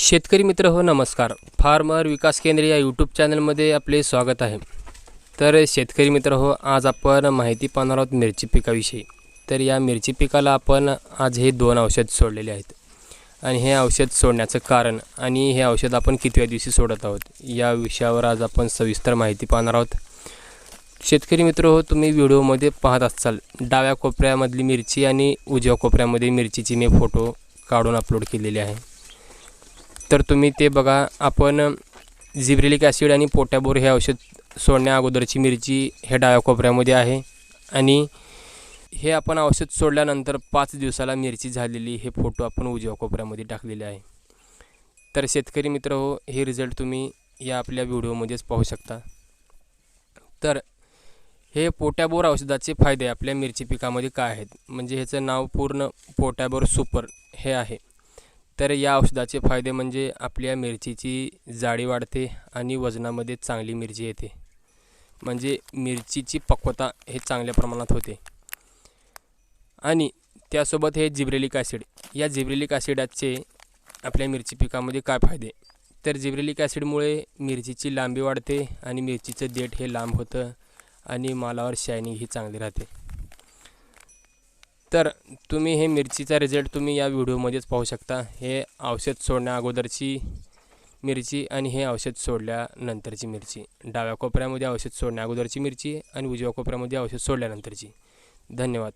शेतकरी मित्र हो नमस्कार. फार्मर विकास केंद्र या यूट्यूब चॅनलमध्ये आपले स्वागत आहे. तर शेतकरी मित्र हो आज आपण माहिती पाहणार आहोत मिरची पिकाविषयी. तर या मिरची पिकाला आपण आज हे दोन औषध सोडलेले आहेत. आणि हे औषध सोडण्याचं कारण आणि हे औषध आपण कितव्या दिवशी सोडत आहोत या विषयावर आज आपण सविस्तर माहिती पाहणार आहोत. शेतकरी मित्र हो तुम्ही व्हिडिओमध्ये पाहत असाल डाव्या कोपऱ्यामधली मिरची आणि उजव्या कोपऱ्यामध्ये मिरचीची मी फोटो काढून अपलोड केलेले आहे. तर तुम्ही ते बघा आपण झिब्रिलिक ॲसिड आणि पोटॅबोर हे औषध सोडण्या अगोदरची मिरची हे डाव्या कोपऱ्यामध्ये आहे. आणि हे आपण औषध सोडल्यानंतर पाच दिवसाला मिरची झालेली हे फोटो आपण उजव्या कोपऱ्यामध्ये टाकलेले आहे. तर शेतकरी मित्र हो हे रिझल्ट तुम्ही या आपल्या व्हिडिओमध्येच पाहू शकता. तर हे पोटॅबोर औषधाचे फायदे आपल्या मिरची पिकामध्ये काय आहेत? म्हणजे ह्याचं नाव पूर्ण पोटॅबोर सुपर हे आहे. तर या औषधाचे फायदे म्हणजे आपल्या मिरचीची जाडी वाढते आणि वजनामध्ये चांगली मिरची येते. म्हणजे मिरचीची पक्वता हे चांगल्या प्रमाणात होते. आणि त्यासोबत हे जिब्रेलिक ॲसिड. या जिब्रेलिक ॲसिडाचे आपल्या मिरची पिकामध्ये काय फायदे? तर जिब्रेलिक ॲसिडमुळे मिरचीची लांबी वाढते आणि मिरचीचं देठ हे लांब होतं आणि मालावर शायनिंग ही चांगली राहते. तर तुम्ही हे मिरचीचा रिझल्ट तुम्ही या व्हिडिओमध्येच पाहू शकता. हे औषध सोडण्या अगोदरची मिरची आणि हे औषध सोडल्यानंतरची मिरची. डाव्या कोपऱ्यामध्ये औषध सोडण्या अगोदरची मिरची आणि उजव्या कोपऱ्यामध्ये औषध सोडल्यानंतरची. धन्यवाद.